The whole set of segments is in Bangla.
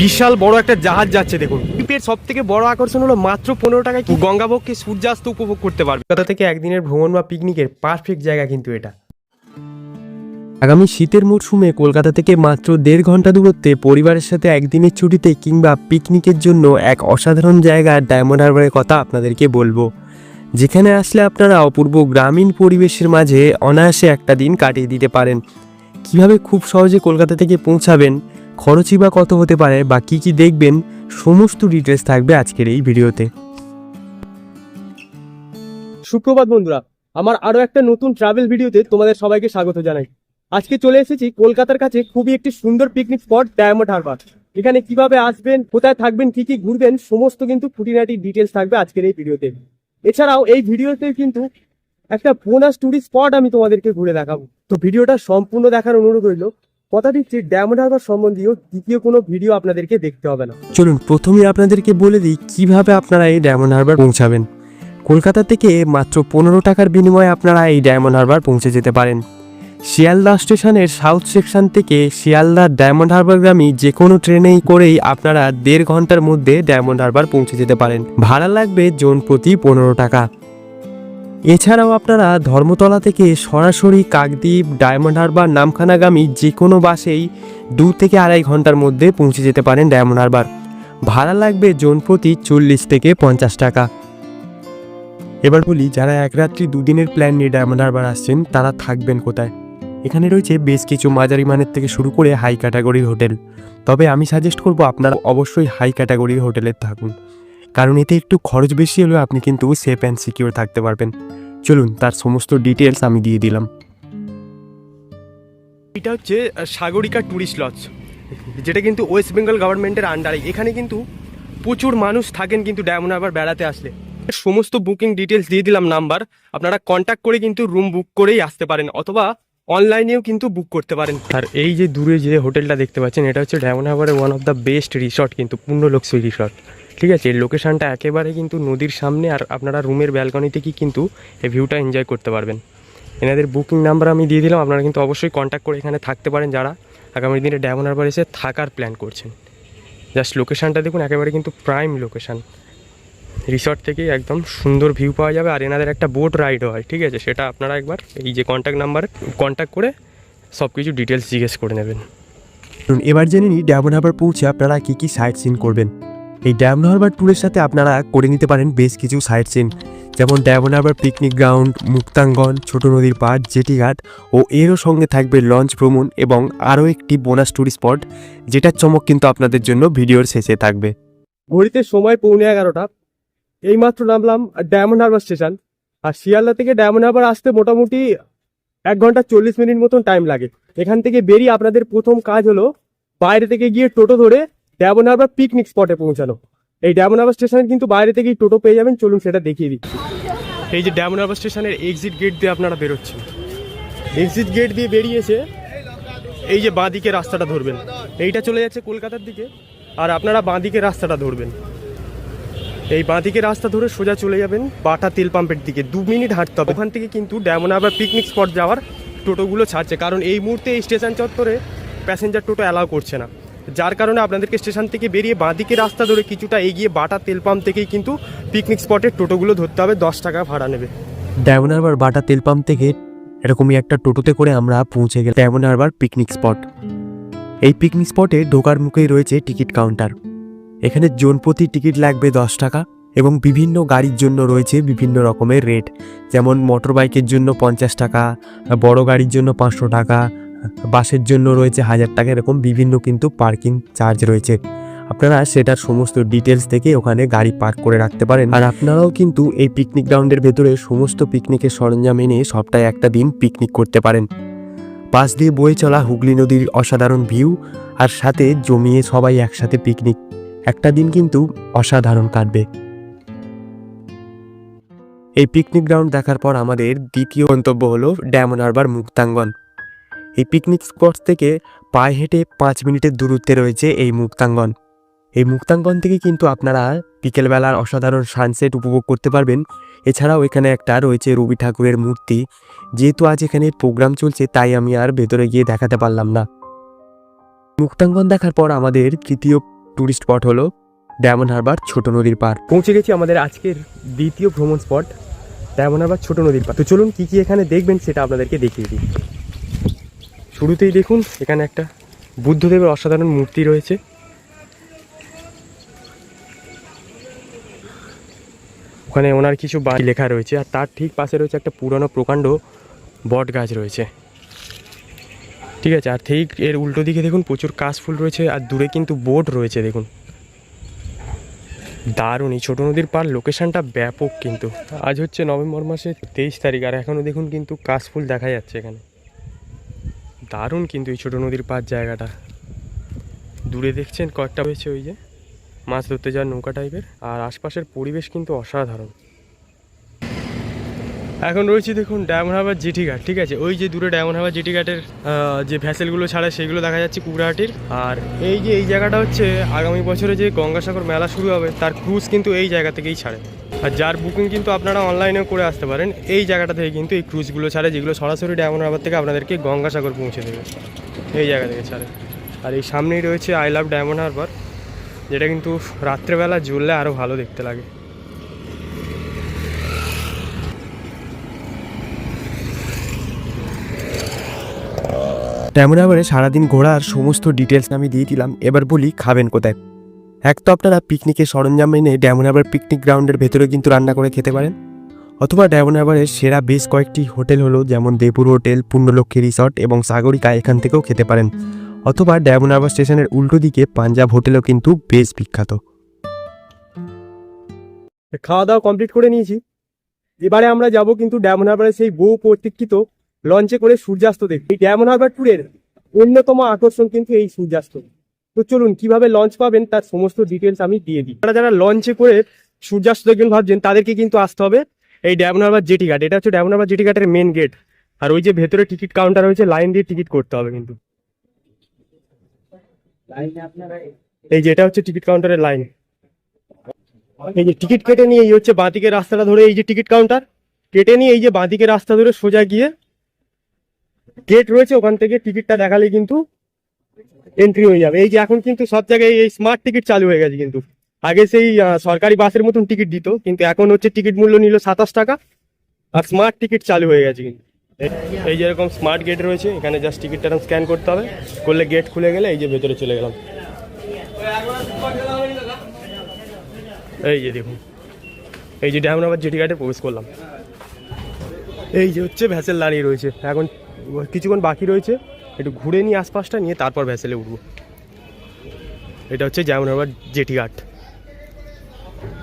বিশাল বড় একটা জাহাজ যাচ্ছে, দেখুন। দ্বীপের সব থেকে বড় আকর্ষণ হলো মাত্র পনেরো টাকায় কি গঙ্গাবক্ষে সূর্যাস্ত উপভোগ করতে পারবে। কলকাতা থেকে একদিনের ভ্রমণ বা পিকনিকের পারফেক্ট জায়গা কিন্তু এটা। আগামী শীতের মরশুমে কলকাতা থেকে মাত্র দেড় ঘণ্টা দূরত্বে পরিবারের সাথে একদিনের ছুটিতে কিংবা পিকনিকের জন্য এক অসাধারণ জায়গা ডায়মন্ড হারবারের কথা আপনাদেরকে বলব। যেখানে আসলে আপনারা অপূর্ব গ্রামীণ পরিবেশের মাঝে অনায়াসে একটা দিন কাটিয়ে দিতে পারেন। কীভাবে খুব সহজে কলকাতা থেকে পৌঁছাবেন খরচই বা কত হতে পারে বা কী কী দেখবেন, সমস্ত ডিটেলস থাকবে আজকের এই ভিডিওতে। সুপ্রভাত বন্ধুরা, আমার আরও একটা নতুন ট্রাভেল ভিডিওতে তোমাদের সবাইকে স্বাগত জানাই। আজকে চলে এসেছি কলকাতার কাছে খুবই একটি সুন্দর পিকনিক স্পট ডায়মন্ড হারবার এখানে কীভাবে আসবেন, কোথায় থাকবেন, কি কি ঘুরবেন, সমস্ত কিন্তু খুঁটিনাটি ডিটেলস থাকবে আজকের এই ভিডিওতে। এছাড়াও এই ভিডিওতে কিন্তু একটা বোনাস টুরিস্ট স্পট আমি তোমাদেরকে ঘুরে দেখাবো। তো ভিডিওটা সম্পূর্ণ দেখার অনুরোধ রইল। কথা দিচ্ছি ডায়মন্ড হারবার সম্বন্ধীয় দ্বিতীয় কোনো ভিডিও আপনাদেরকে দেখতে হবে না। চলুন প্রথমে আপনাদেরকে বলে দিই, কীভাবে আপনারা এই ডায়মন্ড হারবার পৌঁছাবেন। কলকাতা থেকে মাত্র পনেরো টাকার বিনিময়ে আপনারা এই ডায়মন্ড হারবার পৌঁছে যেতে পারেন। শিয়ালদা স্টেশনের সাউথ সেকশন থেকে শিয়ালদা ডায়মন্ড হারবারগামী যে কোনো ট্রেনেই করেই আপনারা দেড় ঘণ্টার মধ্যে ডায়মন্ড হারবার পৌঁছে যেতে পারেন। ভাড়া লাগবে জোন প্রতি পনেরো টাকা। এছাড়াও আপনারা ধর্মতলা থেকে সরাসরি কাকদ্বীপ, ডায়মন্ড হারবার, নামখানাগামী যে কোনো বাসেই দু থেকে আড়াই ঘণ্টার মধ্যে পৌঁছে যেতে পারেন ডায়মন্ড হারবার। ভাড়া লাগবে জন প্রতি চল্লিশ থেকে পঞ্চাশ টাকা। এবার বলি, যারা এক রাত্রি দুদিনের প্ল্যান নিয়ে ডায়মন্ড হারবার আসছেন, তারা থাকবেন কোথায়? এখানে রয়েছে বেশ কিছু মাঝারি মানের থেকে শুরু করে হাই ক্যাটাগরির হোটেল তবে আমি সাজেস্ট করব, আপনারা অবশ্যই হাই ক্যাটাগরির হোটেলে থাকুন। কারণ এতে একটু খরচ বেশি হলেও আপনি কিন্তু সেফ অ্যান্ড সিকিউর থাকতে পারবেন। চলুন, তার সমস্ত ডিটেলস আমি দিয়ে দিলাম। এটা হচ্ছে সাগরিকা ট্যুরিস্ট লজ যেটা কিন্তু ওয়েস্ট বেঙ্গল গভর্নমেন্টের আন্ডারে এখানে কিন্তু প্রচুর মানুষ থাকেন কিন্তু ডায়মন্ড হারবার বেড়াতে আসলে। সমস্ত বুকিং ডিটেলস দিয়ে দিলাম নাম্বার আপনারা কন্ট্যাক্ট করে কিন্তু রুম বুক করেই আসতে পারেন, অথবা অনলাইনেও কিন্তু বুক করতে পারেন। আর এই যে দূরে যে হোটেলটা দেখতে পাচ্ছেন, এটা হচ্ছে ডায়মন্ড হারবারের one of the best resort কিন্তু পূর্ণ লক্ষ্মী রিসর্ট ঠিক আছে লোকেশনটা একেবারে কিন্তু নদীর সামনে আর আপনারা রুমের ব্যালকনি থেকেই কিন্তু এই ভিউটা এনজয় করতে পারবেন। এনাদের বুকিং নাম্বার আমি দিয়ে দিলাম, আপনারা কিন্তু অবশ্যই কন্ট্যাক্ট করে এখানে থাকতে পারেন যারা আগামী দিনে ডায়মন্ড হারবার এসে থাকার প্ল্যান করছেন। জাস্ট লোকেশানটা দেখুন, একেবারে কিন্তু প্রাইম লোকেশান রিসর্ট থেকেই একদম সুন্দর ভিউ পাওয়া যাবে আর এনাদের একটা বোট রাইডও হয়, ঠিক আছে? সেটা আপনারা একবার এই যে কন্ট্যাক্ট নাম্বারে কন্ট্যাক্ট করে সব কিছু ডিটেলস জিজ্ঞেস করে নেবেন। এবার জেনে নিই ডায়মন্ড হারবার পৌঁছে আপনারা কী কী সাইট সিন করবেন। এই ডায়মন্ড হারবার ট্যুরের সাথে আপনারা করে নিতে পারেন বেশ কিছু সাইট সিন যেমন ডায়মন্ড হারবার পিকনিক গ্রাউন্ড মুক্তাঙ্গন ছোট নদীর পাড় জেটিঘাট ও এরও সঙ্গে থাকবে লঞ্চ ভ্রমণ এবং আরও একটি বোনাস ট্যুরিস্ট স্পট যেটার চমক কিন্তু আপনাদের জন্য ভিডিওর শেষে থাকবে। ঘড়িতে সময় পৌনে এগারোটা। এইমাত্র নামলাম ডায়মন্ড হারবার স্টেশন আর শিয়ালদা থেকে ডায়মন্ড হারবার আসতে মোটামুটি এক ঘণ্টা চল্লিশ মিনিট মতন টাইম লাগে। এখান থেকে বেরিয়ে আপনাদের প্রথম কাজ হলো বাইরে থেকে গিয়ে টোটো ধরে হারবার পিকনিক স্পটে পৌঁছানো এই হারবার স্টেশনে কিন্তু বাইরে থেকেই টোটো পেয়ে যাবেন, চলুন সেটা দেখিয়ে দিচ্ছি এই যে হারবার স্টেশনের এক্সিট গেট দিয়ে আপনারা বেরোচ্ছেন। এক্সিট গেট দিয়ে বেরিয়েছে, এই যে বাঁদিকে রাস্তাটা ধরবেন। এইটা চলে যাচ্ছে কলকাতার দিকে, আর আপনারা বাঁ দিকে রাস্তাটা ধরবেন। এই বাঁ দিকে রাস্তা ধরে সোজা চলে যাবেন বাটা তেল পাম্পের দিকে, দু মিনিট হাঁটতে হবে। ওখান থেকে কিন্তু ডায়মন্ড হারবার পিকনিক স্পট যাওয়ার টোটোগুলো ছাড়ছে, কারণ এই মুহূর্তে এই স্টেশন চত্বরে প্যাসেঞ্জার টোটো অ্যালাউ করছে না। যার কারণে আপনাদেরকে স্টেশন থেকে বেরিয়ে বাঁদিকে রাস্তা ধরে কিছুটা এগিয়ে বাটা তেল পাম্প থেকেই কিন্তু পিকনিক স্পটের টোটোগুলো ধরতে হবে, দশ টাকা ভাড়া নেবে। ডায়মন্ড হারবার বাটা তেল পাম্প থেকে এরকমই একটা টোটোতে করে আমরা পৌঁছে গেলাম ডায়মন্ড হারবার পিকনিক স্পট এই পিকনিক স্পটে ঢোকার মুখেই রয়েছে টিকিট কাউন্টার। এখানে জন প্রতি টিকিট লাগবে দশ টাকা এবং বিভিন্ন গাড়ির জন্য রয়েছে বিভিন্ন রকমের রেট যেমন মোটর বাইকের জন্য পঞ্চাশ টাকা, বড় গাড়ির জন্য পাঁচশো টাকা বাসের জন্য রয়েছে হাজার টাকা, এরকম বিভিন্ন কিন্তু পার্কিং চার্জ রয়েছে। আপনারা সেটার সমস্ত ডিটেলস থেকে ওখানে গাড়ি পার্ক করে রাখতে পারেন। আর আপনারাও কিন্তু এই পিকনিক গ্রাউন্ডের ভেতরে সমস্ত পিকনিকের সরঞ্জাম এনে সবটাই একটা দিন পিকনিক করতে পারেন। পাশ দিয়ে বয়ে চলা হুগলি নদীর অসাধারণ ভিউ আর সাথে জমিয়ে সবাই একসাথে পিকনিক একটা দিন কিন্তু অসাধারণ কাটবে। এই পিকনিক গ্রাউন্ড দেখার পর আমাদের দ্বিতীয় গন্তব্য হলো ডায়মন্ড হারবার মুক্তাঙ্গন। এই পিকনিক স্পট থেকে পায়ে হেঁটে পাঁচ মিনিটের দূরত্বে রয়েছে এই মুক্তাঙ্গন। এই মুক্তাঙ্গন থেকে কিন্তু আপনারা বিকেলবেলার অসাধারণ সানসেট উপভোগ করতে পারবেন। এছাড়াও এখানে একটা রয়েছে রবি ঠাকুরের মূর্তি। যেহেতু আজ এখানে প্রোগ্রাম চলছে, তাই আমি আর ভেতরে গিয়ে দেখাতে পারলাম না। মুক্তাঙ্গন দেখার পর আমাদের তৃতীয় ট্যুরিস্ট স্পট হলো ডায়মন্ড হারবার ছোট নদীর পার পৌঁছে গেছি আমাদের আজকের দ্বিতীয় ভ্রমণ স্পট ডায়মন্ড হারবার ছোট নদীর পার তো চলুন কি কি এখানে দেখবেন সেটা আপনাদেরকে দেখিয়ে দিই। শুরুতেই দেখুন, এখানে একটা বুদ্ধদেবের অসাধারণ মূর্তি রয়েছে। ওখানে ওনার কিছু বাড়ি লেখা রয়েছে, আর তার ঠিক পাশে রয়েছে একটা পুরনো প্রকাণ্ড বট গাছ রয়েছে। ঠিক আছে, আর ঠিক এর উল্টো দিকে দেখুন, প্রচুর কাশফুল রয়েছে, আর দূরে কিন্তু বোট রয়েছে, দেখুন। দারুণ, এই ছোটো নদীর পার লোকেশানটা ব্যাপক কিন্তু। আজ হচ্ছে নভেম্বর মাসের তেইশ তারিখ, আর এখনও দেখুন কিন্তু কাশফুল দেখা যাচ্ছে এখানে। দারুণ কিন্তু এই ছোটো নদীর পার জায়গাটা। দূরে দেখছেন কয়েকটা হয়েছে ওই যে মাছ ধরতে যাওয়ার নৌকা টাইপের আর আশপাশের পরিবেশ কিন্তু অসাধারণ। এখন রয়েছে দেখুন ডায়মন্ড হারবার জিটি ঘাট, ঠিক আছে? ওই যে দূরে ডায়মন্ড হারবার জিটি ঘাটের যে ভ্যাসেলগুলো ছাড়ে সেগুলো দেখা যাচ্ছে কুকড়াহাটির আর এই যে এই জায়গাটা হচ্ছে আগামী বছরে যে গঙ্গাসাগর মেলা শুরু হবে, তার ক্রুজ কিন্তু এই জায়গা থেকেই ছাড়ে। আর যার বুকিং কিন্তু আপনারা অনলাইনেও করে আসতে পারেন, এই জায়গাটা থেকে কিন্তু এই ক্রুজগুলো ছাড়ে, যেগুলো সরাসরি ডায়মন্ড হারবার থেকে আপনাদেরকে গঙ্গাসাগর পৌঁছে দেবে। এই জায়গা থেকে ছাড়ে। আর এই সামনেই রয়েছে আই লাভ ডায়মন্ড হারবার যেটা কিন্তু রাত্রেবেলা জ্বললে আরও ভালো দেখতে লাগে। ডায়মন্ড হারবারে সারাদিন ঘোরার সমস্ত ডিটেলস আমি দিয়ে দিলাম। এবার বলি খাবেন কোথায়? এক তো আপনারা পিকনিকের সরঞ্জাম এনে ডায়মন্ড হারবার পিকনিক গ্রাউন্ডের ভেতরে কিন্তু রান্না করে খেতে পারেন। অথবা ডায়মন্ড হারবারের সেরা বেশ কয়েকটি হোটেল হলো যেমন দেপুর হোটেল পূর্ণলক্ষ্মী রিসর্ট এবং সাগরিকা এখান থেকেও খেতে পারেন। অথবা ডায়মন্ড হারবার স্টেশনের উল্টো দিকে পাঞ্জাব হোটেলও কিন্তু বেশ বিখ্যাত। খাওয়া দাওয়া কমপ্লিট করে নিয়েছি। এবারে আমরা যাব কিন্তু ডায়মন্ড হারবারের সেই বহু প্রতীক্ষিত লঞ্চে করে সূর্যাস্ত দেখতে। এই ডায়মন্ড হারবার ট্যুরের অন্যতম আকর্ষণ কিন্তু এই সূর্যাস্ত। তো চলুন, কীভাবে লঞ্চ পাবেন তার সমস্ত ডিটেলস আমি দিয়ে দিই। যারা যারা লঞ্চে করে সূর্যাস্ত দেখবেন ভাবছেন, তাদেরকে কিন্তু আসতে হবে এই ডায়মন্ড হারবার জেটি ঘাট এটা হচ্ছে ডায়মন্ড হারবার জেটি ঘাটের মেন গেট আর ওই যে ভেতরে টিকিট কাউন্টার রয়েছে লাইন দিয়ে টিকিট করতে হবে কিন্তু। এই যে, এটা হচ্ছে টিকিট কাউন্টারের লাইন এই যে টিকিট কেটে নিয়ে এই হচ্ছে বাঁদিকে রাস্তাটা ধরে এই যে টিকিট কাউন্টার কেটে নিয়ে এই যে বাঁদিকে রাস্তা ধরে সোজা গিয়ে গেট রয়েছে, ওখান থেকে টিকিটটা দেখালে কিন্তু এন্ট্রি হয়ে যাবে। এই যে এখন কিন্তু সব জায়গায় এই স্মার্ট টিকিট চালু হয়ে গেছে কিন্তু। আগে সেই সরকারি বাসের মতন টিকিট দিত, কিন্তু এখন হচ্ছে টিকিট মূল্য নিল সাতাশ টাকা, আর স্মার্ট টিকিট চালু হয়ে গেছে কিন্তু। এই- যেরকম স্মার্ট গেট রয়েছে, এখানে জাস্ট টিকিটটা স্ক্যান করতে হবে। করলে গেট খুলে গেলে এই যে ভেতরে চলে গেলাম। এই যে দেখুন, এই যে ড্যাম আবার জেটি ঘাটে প্রবেশ করলাম। এই যে হচ্ছে ভ্যাসেল দাঁড়িয়ে রয়েছে। এখন কিছুক্ষণ বাকি রয়েছে। একটু ঘুরে নিয়ে আশপাশটা নিয়ে তারপর ভ্যাসেলে উঠবো। এটা হচ্ছে হারবার জেটি ঘাট।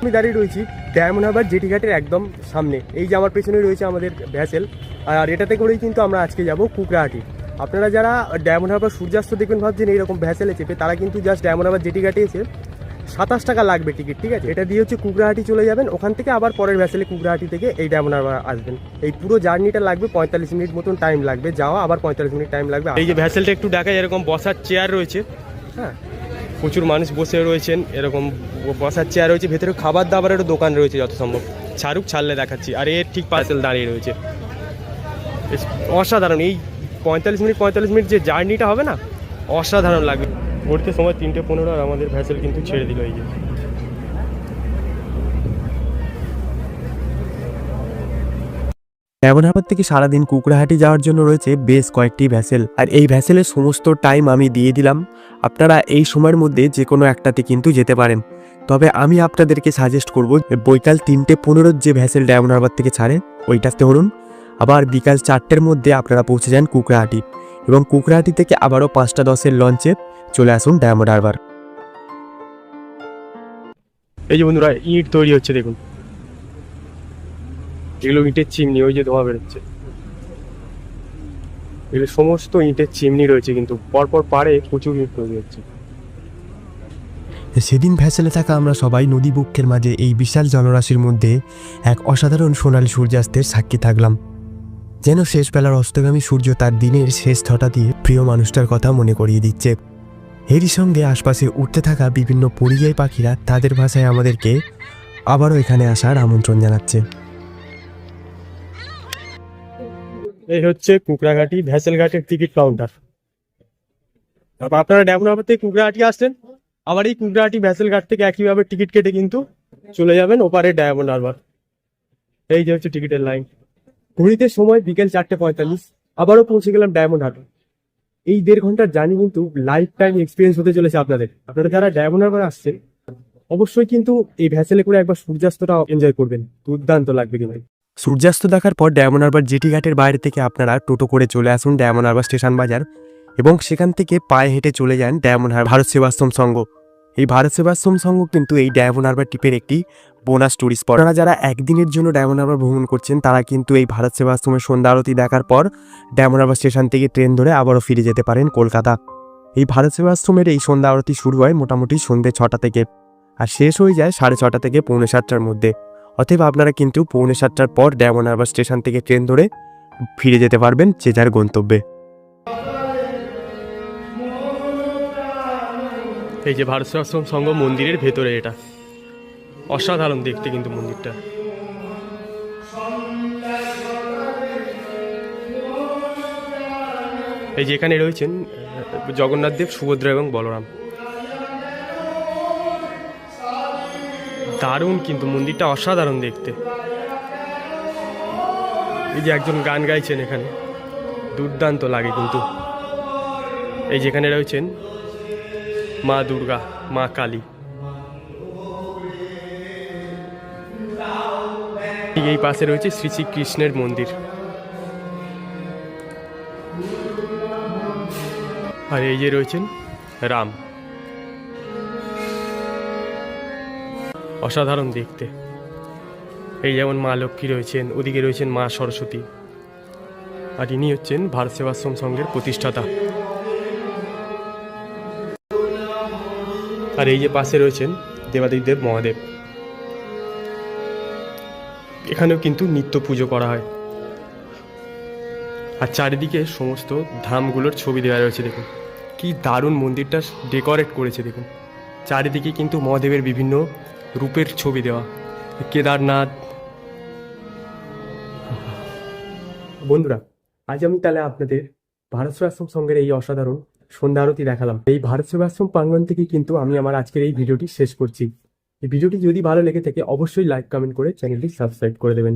আমি দাঁড়িয়ে রয়েছি ডায়মন্ড হারবার জেটি ঘাটের একদম সামনে। এই যে আমার পেছনে রয়েছে আমাদের ভ্যাসেল আর এটাতে করেই কিন্তু আমরা আজকে যাব কুকরাহাটি আপনারা যারা ডায়মন্ড হারবার সূর্যাস্ত দেখবেন, ভাবছেন এইরকম ভ্যাসেলে চেপে, তারা কিন্তু জাস্ট ডায়মন্ড হারবার জেটি ঘাটে এসে সাতাশ টাকা লাগবে টিকিট ঠিক আছে? এটা দিয়ে হচ্ছে কুকরাহাটি চলে যাবেন ওখান থেকে আবার পরের ভ্যাসেলে কুকরাহাটি থেকে এই ডায়মন্ড হারবার আসবেন। এই পুরো জার্নিটা লাগবে পঁয়তাল্লিশ মিনিট মতন টাইম লাগবে যাওয়া আবার পঁয়তাল্লিশ মিনিট টাইম লাগবে এই যে ভ্যাসেলটা একটু দেখা এরকম বসার চেয়ার রয়েছে। হ্যাঁ। প্রচুর মানুষ বসে রয়েছেন এরকম বসার চেয়ার রয়েছে ভেতরে খাবার দাবারেরও দোকান রয়েছে যত সম্ভব ছাড়ুক ছাড়লে দেখাচ্ছি আর এর ঠিক পার্সেল দাঁড়িয়ে রয়েছে। অসাধারণ এই পঁয়তাল্লিশ মিনিট পঁয়তাল্লিশ মিনিট যে জার্নিটা হবে না অসাধারণ লাগবে। ঘুরতে সময় তিনটে পনেরো আর আমাদের ভ্যাসেল কিন্তু ছেড়ে দিল এই যে। ডায়মন্ড থেকে সারাদিন কুকড়াহাটি যাওয়ার জন্য রয়েছে বেশ কয়েকটি ভ্যাসেল। আর এই ভ্যাসেলের সমস্ত টাইম আমি দিয়ে দিলাম। আপনারা এই সময়ের মধ্যে যে কোনো একটাতে কিন্তু যেতে পারেন। তবে আমি আপনাদেরকে সাজেস্ট করব বৈকাল তিনটে পনেরোর যে ভ্যাসেল ডায়মন্ড হারবার থেকে ছাড়ে, ওইটাতে ধরুন। আবার বিকাল চারটের মধ্যে আপনারা পৌঁছে যান কুকড়াহাটি এবং কুকড়াহাটি থেকে আবারও পাঁচটা দশের লঞ্চে চলে আসুন ডায়মন্ড হারবার এই যে বন্ধুরা ইট তৈরি হচ্ছে দেখুন। এগুলো ইটের চিমনি ওই যে ধোয়া বেরোচ্ছে। এগুলো সমস্ত ইটের চিমনি রয়েছে কিন্তু পরপর পারে প্রচুর ইট তৈরি হচ্ছে। সেদিন ভ্যাসেলে থাকা আমরা সবাই নদী বক্ষের মাঝে এই বিশাল জলরাশির মধ্যে এক অসাধারণ সোনালী সূর্যাস্তের সাক্ষী থাকলাম। যেন শেষ শেষবেলার অস্তগামী সূর্য তার দিনের শেষ ছটা দিয়ে প্রিয় মানুষটার কথা মনে করিয়ে দিচ্ছে। এরই সঙ্গে আশপাশে উঠতে থাকা বিভিন্ন পরিযায়ী পাখিরা তাদের ভাষায় আমাদেরকে আবারও এখানে আসার আমন্ত্রণ জানাচ্ছে। এই হচ্ছে কুকড়াঘাটি ভ্যাসেল ঘাটের টিকিট কাউন্টার। তারপর আপনারা ড্যামন হারবার থেকে কুকরাঘাটি আসছেন আবার এই কুকরাহাটি ভ্যাসেল ঘাট থেকে একইভাবে টিকিট কেটে কিন্তু চলে যাবেন ওপারে ডায়মন্ড হারবার এই যে হচ্ছে টিকিটের লাইন। ঘড়িতে সময় বিকেল চারটে পঁয়তাল্লিশ, আবারও পৌঁছে গেলাম ডায়মন্ড হারবার এই দেড় ঘণ্টার জার্নি কিন্তু লাইফ টাইম এক্সপিরিয়েন্স হতে চলেছে আপনাদের। আপনারা যারা ডায়মন্ড হারবার আসছেন, অবশ্যই কিন্তু এই ভ্যাসেলে করে একবার সূর্যাস্তটা এনজয় করবেন। দুর্দান্ত লাগবে কিন্তু। সূর্যাস্ত দেখার পর ডায়মন্ড হারবার জেটি ঘাটের বাইরে থেকে আপনারা টোটো করে চলে আসুন ডায়মন্ড হারবার স্টেশন বাজার এবং সেখান থেকে পায়ে হেঁটে চলে যান ডায়মন্ড হারবার ভারত সেবাশ্রম সংঘ। এই ভারত সেবাশ্রম সংঘ কিন্তু এই ডায়মন্ড হারবার টিপের একটি বোনাস ট্যুরিস্ট স্পট আপনারা যারা একদিনের জন্য ডায়মন্ড হারবার ভ্রমণ করছেন তারা কিন্তু এই ভারত সেবাশ্রমের সন্ধ্যা আরতি দেখার পর ডায়মন্ড হারবার স্টেশন থেকে ট্রেন ধরে আবারও ফিরে যেতে পারেন কলকাতা। এই ভারত সেবাশ্রমের এই সন্ধ্যা আরতি শুরু হয় মোটামুটি সন্ধ্যে ছটা থেকে আর শেষ হয়ে যায় সাড়ে ছটা থেকে পৌনে সাতটার মধ্যে। অতএব আপনারা কিন্তু পৌনে সাতটার পর ডায়মন্ড হারবার স্টেশন থেকে ট্রেন ধরে ফিরে যেতে পারবেন যে যার গন্তব্যে। এই যে ভারত সেবাশ্রম সংঘ মন্দিরের ভেতরে এটা। অসাধারণ দেখতে কিন্তু মন্দিরটা। এই যে এখানে রয়েছেন আহ, জগন্নাথ দেব সুভদ্রা এবং বলরাম। দারুণ কিন্তু মন্দিরটা অসাধারণ দেখতে। এই যে একজন গান গাইছেন এখানে দুর্দান্ত লাগে কিন্তু। এই যেখানে রয়েছেন মা দুর্গা মা কালী। এই পাশে রয়েছে শ্রী শ্রীকৃষ্ণের মন্দির। আর এই যে রয়েছেন রাম। অসাধারণ দেখতে। এই যেমন মা লক্ষ্মী রয়েছেন, ওদিকে রয়েছেন মা সরস্বতী। আর ইনি হচ্ছেন ভারত সেবাশ্রম সংঘের প্রতিষ্ঠাতা। আর এই যে পাশে রয়েছেন দেবাদিদেব মহাদেব। এখানেও কিন্তু নিত্য পুজো করা হয়। আর চারিদিকে সমস্ত ধামগুলোর ছবি দেওয়া রয়েছে, দেখুন। কি দারুণ মন্দিরটা ডেকোরেট করেছে, দেখুন। চারিদিকে কিন্তু মহাদেবের বিভিন্ন রূপের ছবি দেওয়া। কেদারনাথ। বন্ধুরা, আজ আমি তাহলে আপনাদের ভারত সেবাশ্রম সঙ্গের এই অসাধারণ সন্ধ্যা আরতি দেখালাম। এই ভারত সেবাশ্রম প্রাঙ্গণ থেকে কিন্তু আমি আমার আজকের এই ভিডিওটি শেষ করছি। এই ভিডিওটি যদি ভালো লেগে থাকে অবশ্যই লাইক কমেন্ট করে চ্যানেলটি সাবস্ক্রাইব করে দেবেন।